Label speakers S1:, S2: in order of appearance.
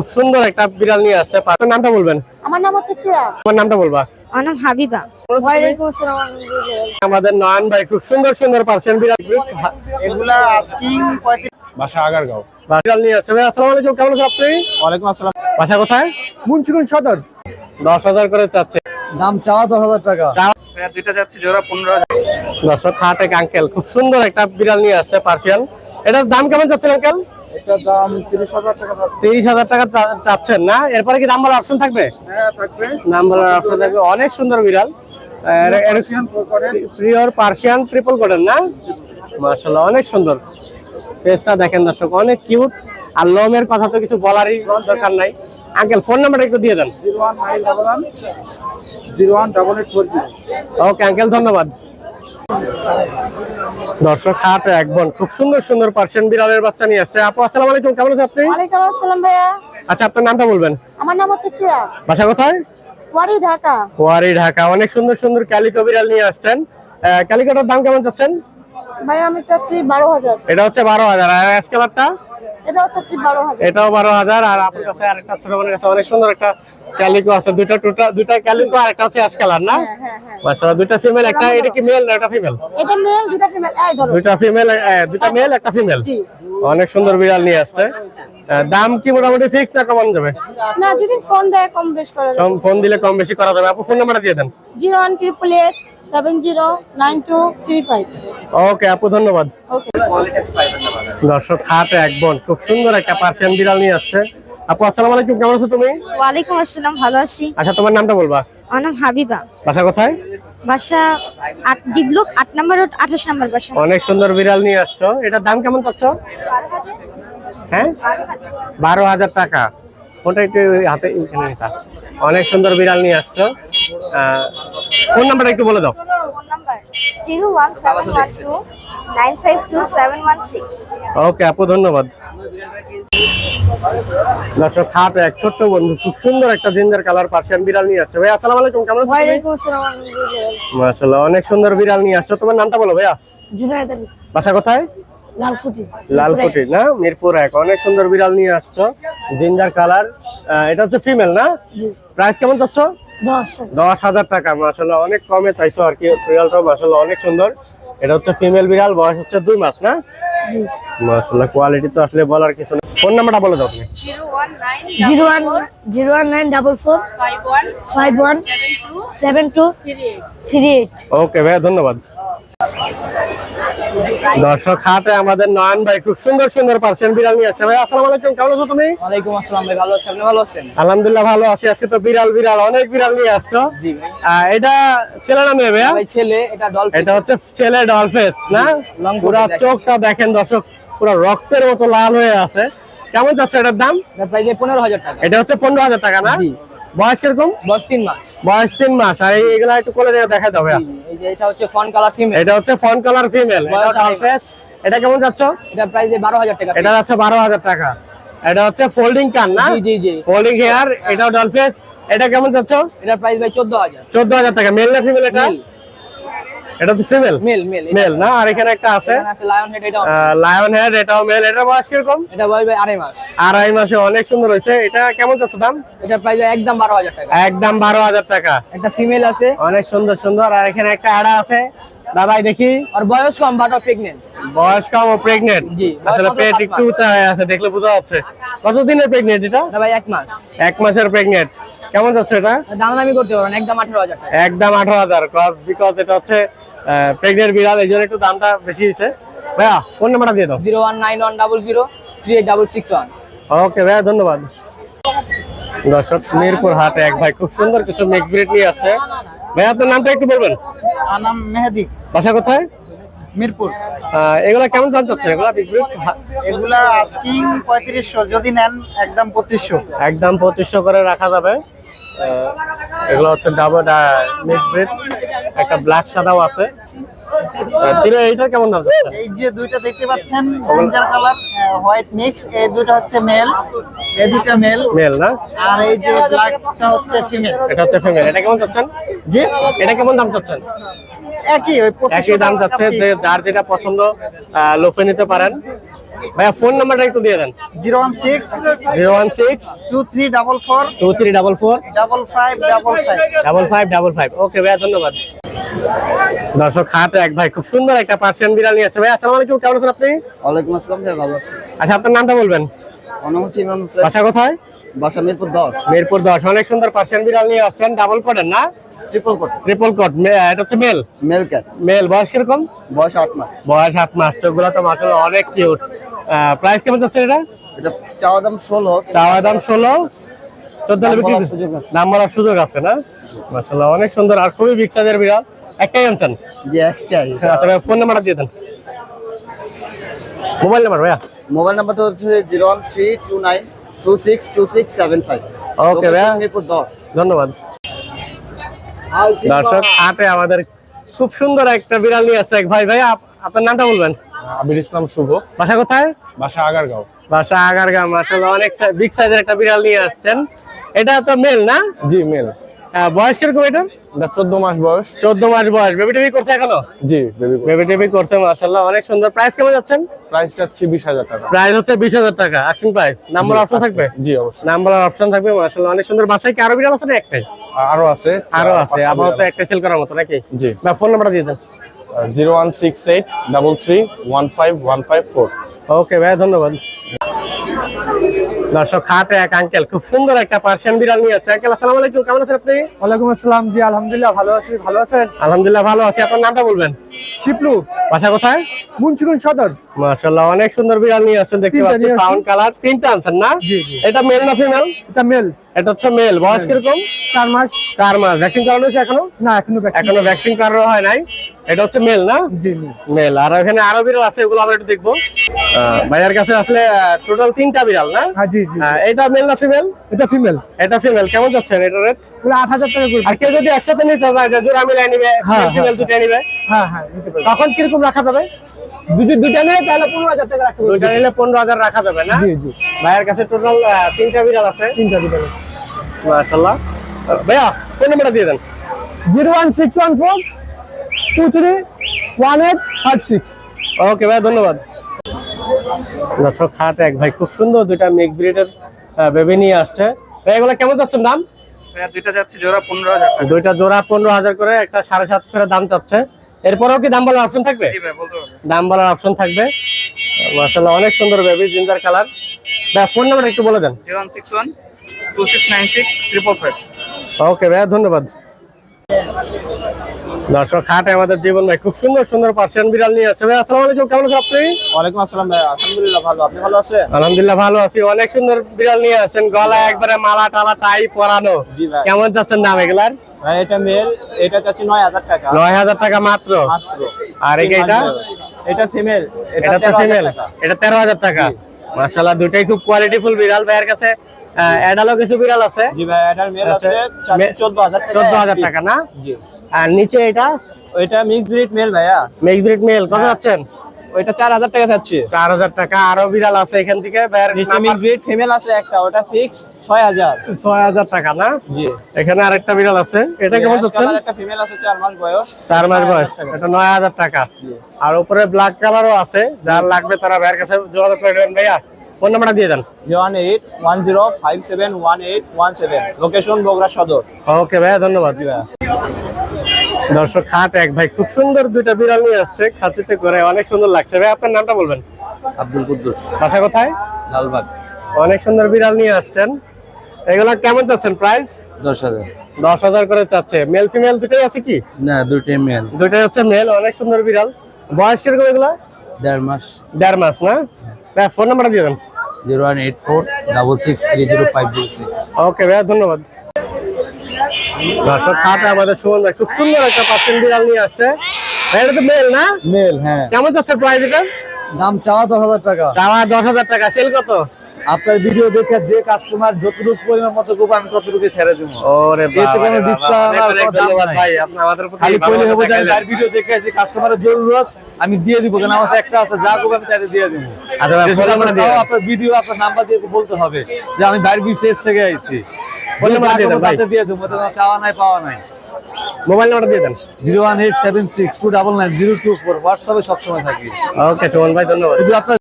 S1: খুব সুন্দর একটা বিড়াল নিয়ে আসছে। আপনার নামটা বলবেন?
S2: আমার নাম হচ্ছে কেয়া।
S1: আমার নামটা বলবা?
S3: আমার নাম হাবিবা।
S1: আমাদের নয়ন ভাই খুব সুন্দর সুন্দর পার্সেন্ট বিড়াল।
S4: এগুলা আস্কিং পঁয়ত্রিশ
S1: বাসা আগারগাঁও। বিড়াল নিয়ে আসছে। আসসালামু আলাইকুম। কেমন আছেন আপনি?
S4: ওয়ালাইকুম আসসালাম।
S1: বাসা কোথায়? মুন্সিগঞ্জ সদর। দশ হাজার করে চাচ্ছে।
S4: দাম চাওয়া দশ হাজার টাকা।
S1: চাওয়া-
S4: দুইটা যাচ্ছে জোড়া পনেরো হাজার।
S1: আঙ্কেল। খুব সুন্দর একটা বিড়াল নিয়ে আসছে পার্সিয়ান। এটার দাম কেমন যাচ্ছে আঙ্কেল?
S4: এটার দাম টাকা
S1: চাচ্ছেন না? এরপরে কি দাম বলার অপশন থাকবে?
S4: হ্যাঁ থাকবে।
S1: নাম অপশন থাকবে। অনেক সুন্দর বিড়াল। প্রিয়র পার্সিয়ান ট্রিপল না? মাশাআল্লাহ অনেক সুন্দর। ফেসটা দেখেন দর্শক অনেক কিউট আর লোমের কথা তো কিছু বলারই দরকার নাই। আঙ্কেল ফোন নাম্বারটা একটু দিয়ে দেন।
S4: Zero one nine double one zero one double eight four zero.
S1: Okay uncle ধন্যবাদ। দর্শক হাট এক বোন। খুব সুন্দর সুন্দর পার্সিয়ান বিড়ালের বাচ্চা নিয়ে আসছে। আপু আসসালামু আলাইকুম কেমন আছেন আপনি?
S2: ওয়ালাইকুম আসসালাম ভাইয়া।
S1: আচ্ছা আপনার নামটা বলবেন?
S2: আমার নাম হচ্ছে কেয়া।
S1: বাসা কোথায়?
S2: ওয়ারি ঢাকা।
S1: ওয়ারি ঢাকা। অনেক সুন্দর সুন্দর ক্যালিকো বিড়াল নিয়ে আসছেন। ক্যালিকোটার দাম কেমন চাচ্ছেন?
S2: ভাইয়া আমি চাচ্ছি বারো হাজার।
S1: এটা হচ্ছে বারো হাজার। আর অ্যাশ কালারটা?
S2: এটাও চাচ্ছি বারো হাজার।
S1: এটাও বারো হাজার। আর আপনার কাছে আরেকটা ছোট বোনের কাছে অনেক সুন্দর একটা ক্যালিকো আছে দুইটা টুটা দুইটা ক্যালিকো আর একটা হচ্ছে অ্যাশ কালার না?
S2: হ্যাঁ হ্যাঁ হ্যাঁ।
S1: দুইটা ফিমেল একটা এটা কি মেল না এটা ফিমেল
S2: এটা মেল দুটা ফিমেল এই ধরো।
S1: দুইটা ফিমেল দুইটা মেল একটা ফিমেল
S2: জি।
S1: অনেক সুন্দর বিড়াল নিয়ে আসছে। দাম কি মোটামুটি ফিক্স না কমানো যাবে?
S2: না যদি ফোন দেয় কম বেশ করে
S1: সব ফোন দিলে কম বেশি করা যাবে। আপু ফোন নাম্বারটা দিয়ে দেন।
S2: Zero one triple eight seven zero nine two three five
S1: okay আপু ধন্যবাদ।
S2: ওকে
S1: দর্শক হাট এক বোন খুব সুন্দর একটা পার্সিয়ান বিড়াল নিয়ে আসছে। আপু আসসালামু আলাইকুম কেমন আছো তুমি?
S3: ওয়ালাইকুম আসসালাম ভালো আছি।
S1: আচ্ছা তোমার নামটা বলবা?
S3: আমার নাম হাবিবা।
S1: বাসা কোথায়?
S3: বাসা আট ডি ব্লক আট নাম্বার রোড আঠাশ নাম্বার বাসা।
S1: অনেক সুন্দর বিড়াল নিয়ে আসছো। এটার দাম কেমন চাচ্ছ? হ্যাঁ? বারো হাজার টাকা। ফোনটা একটু ওই হাতে অনেক সুন্দর বিড়াল নিয়ে আসছো। ফোন নাম্বারটা একটু বলে দাও। ওকে আপু ধন্যবাদ। দর্শক খাট এক ছোট্ট বন্ধু খুব সুন্দর একটা জিঞ্জার কালার পার্সিয়ান বিড়াল নিয়ে আসছে। ভাই আসসালামু আলাইকুম কেমন আছো
S2: ওয়ালাইকুম
S1: মাশাআল্লাহ অনেক সুন্দর বিড়াল নিয়ে আসছো। তোমার নামটা বলো ভাইয়া।
S2: জুনায়দ
S1: বাসা কোথায়?
S2: লালকুটি
S1: লালকুটি না? মিরপুর এক। অনেক সুন্দর বিড়াল নিয়ে আসছো। জিঞ্জার কালার এটা হচ্ছে ফিমেল না? প্রাইস কেমন চাচ্ছ?
S2: দশ
S1: দশ হাজার টাকা মাসাল্লাহ অনেক কমে চাইছো আর কি বিড়ালটাও মাসাল্লাহ অনেক সুন্দর। এটা হচ্ছে ফিমেল বিড়াল বয়স হচ্ছে দুই মাস না? মাসাল্লাহ কোয়ালিটি তো আসলে বলার কিছু নেই ফোন নাম্বারটা বলে দাও তুমি।
S2: Zero one zero one nine double four five one seven two three eight
S1: okay ভাইয়া ধন্যবাদ। দর্শক হাটে আমাদের নয়ন ভাই খুব সুন্দর সুন্দর পার্সিয়ান বিড়াল নিয়ে আসছে। ভাই আসসালামু আলাইকুম কেমন আছো তুমি?
S4: ওয়ালাইকুম আসসালাম ভাই ভালো আছেন আপনি ভালো আছেন?
S1: আলহামদুলিল্লাহ ভালো আছি। আজকে তো বিড়াল বিড়াল অনেক বিড়াল নিয়ে আসছো।
S4: জি ভাই।
S1: এটা ছেলে না মেয়ে
S4: ভাই ছেলে এটা ডলফিন
S1: এটা হচ্ছে ছেলে ডলফেস না? পুরা চোখটা দেখেন দর্শক পুরো রক্তের মতো লাল হয়ে আছে। কেমন যাচ্ছে এটার দাম?
S4: প্রাইস পনেরো হাজার টাকা।
S1: এটা হচ্ছে পনেরো হাজার টাকা না?
S4: জি।
S1: বয়স কীরকম?
S4: বয়স তিন মাস।
S1: বয়স তিন মাস। আর এইগুলা একটু কোলে নিয়ে দেখা যাবে।
S4: এই যে এটা হচ্ছে ফন কালার ফিমেল
S1: এটা হচ্ছে ফন কালার ফিমেল এটা এটা কেমন যাচ্ছে?
S4: এটা প্রাইস বারো হাজার টাকা।
S1: এটা যাচ্ছে বারো হাজার টাকা। এটা হচ্ছে ফোল্ডিং কান না?
S4: জি জি
S1: ফোল্ডিং হেয়ার এটাও ডলফেস এটা কেমন যাচ্ছে?
S4: এটা প্রাইস ভাই চোদ্দ হাজার।
S1: চোদ্দ হাজার টাকা। মেল না ফিমেল এটা? এটা হচ্ছে ফিমেল
S4: মেল মেল
S1: মেল না? আর এখানে একটা আছে?
S4: লায়ন হেড এটা
S1: লায়ন হেড এটাও মেল এটা বয়স কীরকম?
S4: এটা বয়স ভাই আড়াই মাস।
S1: আড়াই মাসে অনেক সুন্দর হয়েছে। এটা কেমন যাচ্ছে দাম?
S4: এটা প্রাইস একদম বারো হাজার টাকা।
S1: একদম বারো হাজার টাকা।
S4: একটা ফিমেল আছে।
S1: অনেক সুন্দর সুন্দর। আর এখানে একটা অ্যাডা আছে। দাদাই দেখি।
S4: আর বয়স কম বাট প্রেগনেন্ট
S1: বয়স কম ও প্রেগনেন্ট
S4: জি,
S1: আসলে পেট একটু উঁচা হয়ে আছে দেখলে বোঝা যাচ্ছে। কতদিনের প্রেগনেন্ট এটা?
S4: ভাই এক মাস।
S1: এক মাসের প্রেগনেন্ট কেমন যাচ্ছে এটা?
S4: দাম দামি করতে পারবেন একদম আঠারো হাজার টাকা।
S1: একদম আঠারো হাজার বিকজ এটা হচ্ছে প্রেগনেন্ট বিড়াল এই জন্য একটু দামটা বেশি হয়েছে। ভাইয়া ফোন নাম্বারটা দিয়ে দাও।
S4: Zero one nine one double zero three eight double six one.
S1: Okay ভাইয়া ধন্যবাদ। দর্শক মিরপুর হাটে এক ভাই খুব সুন্দর কিছু মিক্স ব্রিড নিয়ে আসছে। ভাইয়া আপনার নামটা একটু বলবেন?
S4: আমার নাম মেহেদি।
S1: বাসা কোথায়?
S4: মিরপুর।
S1: এগুলা কেমন দাম চাচ্ছে এগুলা ব্রিড
S4: এগুলা আস্কিং পঁয়ত্রিশশো যদি নেন একদম পঁচিশশো।
S1: একদম পঁচিশশো করে রাখা যাবে। এগুলো হচ্ছে ডাবল মিক্স ব্রিড একটা ব্ল্যাক সাদাও আছে। আহ, তিনে এইটা কেমন দাম
S4: এই যে দুইটা দেখতে পাচ্ছেন জিঞ্জার কালার হোয়াইট মিক্স এই দুটো হচ্ছে মেল এই দুটো মেল
S1: মেল না?
S4: আর এই যে ব্ল্যাকটা হচ্ছে ফিমেল
S1: এটা হচ্ছে ফিমেল এটা কেমন চাচ্ছেন?
S4: জি?
S1: এটা কেমন দাম চাচ্ছেন?
S4: একই ওই
S1: একই দাম চাচ্ছে যে যার যেটা পছন্দ লোফে নিতে পারেন। ভাইয়া ফোন নাম্বারটা একটু দিয়ে দেন।
S4: Zero one six
S1: zero one six
S4: two three double four
S1: two three double four.
S4: Double five double five.
S1: Double five double five. Okay ভাইয়া ধন্যবাদ। দর্শক খাট এক ভাই খুব সুন্দর একটা পার্সিয়ান বিড়াল নিয়ে আসছে। ভাই আসসালামু আলাইকুম কেমন আছেন আপনি?
S5: ওয়ালাইকুম আসসালাম ভাই ভালো আছি।
S1: আচ্ছা আপনার নামটা বলবেন?
S5: আমার নাম হচ্ছে
S1: বাসা কোথায়?
S5: বাসা মিরপুর দশ।
S1: মিরপুর দশ। অনেক সুন্দর পার্সিয়ান বিড়াল নিয়ে আসছেন। ডাবল কোডের না?
S5: ট্রিপল কোট
S1: ট্রিপল কোড এটা হচ্ছে মেল
S5: মেল ক্যাট
S1: মেল বয়স কীরকম?
S5: বয়স আট মাস।
S1: বয়স আট মাস। চোখগুলো তো মাসাল অনেক কিউট প্রাইস কেমন যাচ্ছে এটা?
S5: এটা চাওয়া দাম ষোলো।
S1: চাওয়া দাম ষোলো। চোদ্দ বিক্রি
S5: আছে।
S1: বলার সুযোগ আছে না? মাসাল্লাহ অনেক সুন্দর আর খুবই বিগ সাইজের বিড়াল। একটাই আনছেন?
S5: যে একটাই।
S1: আচ্ছা ভাই ফোন নাম্বারটা দিয়ে দেন। মোবাইল নাম্বার ভাইয়া।
S5: মোবাইল নাম্বারটা হচ্ছে zero one three two nine two six two six seven five
S1: okay ভাইয়া ধন্যবাদ। দর্শক হাটে আমাদের খুব সুন্দর একটা বিড়াল নিয়ে আসছে এক ভাই। ভাই আপ- আপনার নামটা বলবেন?
S6: আবির ইসলাম শুভ।
S1: বাসা কোথায়?
S6: বাসা আগারগাঁও।
S1: বাসা আগারগাম আসলে অনেক বিগ সাইজের একটা বিড়াল নিয়ে আসছেন। এটা তো মেল না?
S6: জি মেল
S1: বয়স কীরকম এটা?
S6: এটা মাস বয়স।
S1: চোদ্দ মাস বয়স। বেবি টেবি করছে এখনও?
S6: জি বেবি
S1: বেবি করছে অনেক সুন্দর। প্রাইস কেমন যাচ্ছেন?
S6: প্রাইস টাকা।
S1: প্রাইস হচ্ছে বিশ হাজার টাকা। আসুন প্রাইস নাম্বার অপশন থাকবে?
S6: জি অবশ্যই।
S1: নাম্বার অপশন থাকবে অনেক সুন্দর। বাসায় কি আরও বিড়াল আছে না একটাই?
S6: আরও আছে আরও
S1: আছে
S6: পাঁচটা
S1: আপাতত একটা সেল করার মতো নাকি?
S6: জি।
S1: বা ফোন নাম্বারটা দিয়ে দেন। ওকে ভাই ধন্যবাদ। দর্শক খাটে এক আঙ্কেল খুব সুন্দর একটা পার্সিয়ান বিড়াল নিয়ে আসছে। আঙ্কেল আসসালামু আলাইকুম কেমন আছেন আপনি?
S4: ওয়ালাইকুম আসসালাম জি আলহামদুলিল্লাহ ভালো আছি ভালো আছেন?
S1: আলহামদুলিল্লাহ ভালো আছি। আপনার নামটা বলবেন?
S4: শিপলু।
S1: বাসা কোথায়?
S4: মুন্সিগঞ্জ সদর।
S1: মাশাআল্লাহ অনেক সুন্দর বিড়াল নিয়ে আসছেন দেখতে পাচ্ছি ব্রাউন কালার তিনটা আনছেন না?
S4: জি।
S1: এটা মেল না ফিমেল
S4: এটা মেল
S1: এটা হচ্ছে মেল। বয়স কীরকম?
S4: চার মাস।
S1: চার মাস। ভ্যাকসিন করানো হয়েছে এখনও?
S4: না এখনও
S1: এখনও ভ্যাকসিন করানো হয় নাই। এটা হচ্ছে মেল না? মেল। আর এখানে আরও বিড়াল আছে ওগুলো আমরা একটু দেখব। ভাইয়ার কাছে আসলে টোটাল তিনটা বিড়াল না?
S4: হ্যাঁ
S1: এটা মেল না ফিমেল?
S4: এটা ফিমেল।
S1: এটা ফিমেল। কেমন যাচ্ছে এটা রেট
S4: আট হাজার টাকা
S1: আর কেউ যদি একসাথে নিতে চায় জোড়া মিলাই নিবে
S4: হ্যাঁ,
S1: ফিমেল
S4: হ্যাঁ,
S1: দুটো নিবে
S4: হ্যাঁ হ্যাঁ
S1: তখন কীরকম রাখা যাবে?
S4: দুটো দুইটা নিলে তাহলে পনেরো হাজার টাকা রাখতে
S1: দুইটা নিলে পনেরো হাজার রাখা যাবে না?
S4: জি জি।
S1: ভাইয়ের কাছে টোটাল তিনটা বিড়াল আছে?
S4: তিনটা
S1: মাশাল্লাহ ভাইয়া ফোন নাম্বারটা দিয়ে দেন।
S4: Zero one six one four two three one eight five six.
S1: Okay ভাই ধন্যবাদ। দর্শক খাট এক। ভাই খুব সুন্দর দুইটা মিক্স ব্রিডের বেবি নিয়ে আসছে। ভাই এগুলো কেমন যাচ্ছেন দাম?
S4: দুইটা যাচ্ছে জোড়া পনেরো হাজার
S1: দুইটা জোড়া পনেরো হাজার করে একটা সাড়ে সাত করে দাম চাচ্ছে। এরপরেও কি দাম বলার অপশন থাকবে? দাম বলার অপশন থাকবে। মাশাল্লাহ অনেক সুন্দর বেবি জিঞ্জার কালার ভাই ফোন নাম্বার একটু বলে দেন। ওকে ভাইয়া ধন্যবাদ। দর্শক হাটে আমাদের জীবন ভাই খুব সুন্দর সুন্দর পার্সিয়ান বিড়াল নিয়ে আছে ভাই আসসালামু আলাইকুম কেমন আছেন আপনি?
S5: ওয়ালাইকুম আসসালাম ভাই আলহামদুলিল্লাহ ভালো। আপনি ভালো আছেন?
S1: আলহামদুলিল্লাহ ভালো আছি। অনেক সুন্দর বিড়াল নিয়ে আছেন গলা একবারে মালা টালা টাই পরানো।
S5: জি ভাই।
S1: কেমন যাচ্ছেন দাম এগুলার?
S5: ভাই এটা মেল এটা চাচ্ছি নয় হাজার টাকা।
S1: নয় হাজার টাকা মাত্র?
S5: মাত্র।
S1: আর এটা
S5: এটা ফিমেল
S1: এটা তো ফিমেল এটা তেরো হাজার টাকা। মাশাল্লাহ দুটাই খুব কোয়ালিটিফুল বিড়াল ভাইয়ের কাছে। অ্যাডালও কিছু বিড়াল আছে?
S5: জি ভাই মেল
S1: আচ্ছা।
S5: আছে চাচ্ছি
S1: মে-
S5: চোদ্দ হাজার টাকা।
S1: চোদ্দ হাজার টাকা না?
S5: জি।
S1: আর নিচে এটা?
S5: ওইটা মিক্স ব্রিড মেল ভাইয়া।
S1: মিক্স ব্রিড মেল কত
S5: হ্যাঁ।
S1: যাচ্ছেন?
S5: ওইটা চার হাজার টাকা চাচ্ছি।
S1: চার হাজার টাকা আরও বিড়াল আছে এখান থেকে ভাইয়ের
S5: নিচে মিক্স ব্রিড ফিমেল আছে একটা ওটা ফিক্স ছয় হাজার।
S1: ছয় হাজার টাকা না?
S5: জি।
S1: এখানে আরেকটা বিড়াল আছে। এটা কেমন
S5: Ash একটা ফিমেল আছে চার মাস বয়স।
S1: চার মাস
S5: নয়
S1: বয়স। এটা নয় হাজার টাকা। আর উপরে ব্ল্যাক কালারও আছে। যার লাগবে তারা ভাইয়ের কাছে যোগাযোগ করে নেবেন। ভাইয়া ফোন নাম্বারটা দিয়ে দেন।
S5: One eight one zero five seven one eight one seven. Location Bogura Sadar.
S1: Okay ভাইয়া ধন্যবাদ। দর্শক খাট এক ভাই খুব সুন্দর দুইটা বিড়াল নিয়ে আসছে খাঁচিতে করে অনেক সুন্দর লাগছে। ভাই আপনার নামটা বলবেন?
S5: আব্দুল কুদ্দুস।
S1: বাসা কোথায়?
S5: লালবাগ।
S1: অনেক সুন্দর বিড়াল নিয়ে আসছেন। এগুলা কেমন চাচ্ছেন প্রাইস
S5: দশ হাজার।
S1: দশ হাজার করে চাচ্ছে। মেল ফিমেল দুটোই আছে কি?
S5: না দুইটাই মেল
S1: দুইটাই হচ্ছে মেল অনেক সুন্দর বিড়াল। বয়স কীরকম এগুলা?
S5: দেড় মাস।
S1: দেড় মাস না? ফোন নাম্বারটা দিয়ে দেন।
S5: Zero one eight four double six three zero five zero six.
S1: Okay ভাইয়া ধন্যবাদ। দর্শক খাটে আমাদের সুমন ভাই খুব সুন্দর একটা পার্সেন্ট বিড়াল নিয়ে আসছে। এটা তো মেল না?
S5: মেল হ্যাঁ।
S1: কেমন যাচ্ছে প্রাইস এটা?
S5: দাম চাওয়া দশ হাজার টাকা।
S1: চাওয়া দশ হাজার টাকা সেল কত?
S5: আপনার ভিডিও দেখে যে কাস্টমার যতটুকু পরিমাণ মতো আমি ততটুকু ছেড়ে দেবো।
S1: ওরে
S5: কোনো কোনো।
S1: ভাই আপনি আমাদের
S5: খালি কইলে যে তার ভিডিও দেখে কাস্টমারের জরুরত আমি দিয়ে দিব কারণ আমার একটা আছে যা আমি তাদের দিয়ে দিব।
S1: আচ্ছা।
S5: আপনার ভিডিও আপনার নাম্বার দিয়ে বলতে হবে যে আমি পেজ থেকে আইছি।
S1: ফোন নাম্বারটা দিয়ে দেন ভাই।
S5: দিয়ে দেবো। তোমার চাওয়া নাই পাওয়া নাই।
S1: মোবাইল নাম্বারটা দিয়ে দেন।
S5: Zero one eight seven six two double nine zero two four. হোয়াটসঅ্যাপে সবসময় থাকি।
S1: ওকে সুমন ভাই ধন্যবাদ।
S5: শুধু আপনার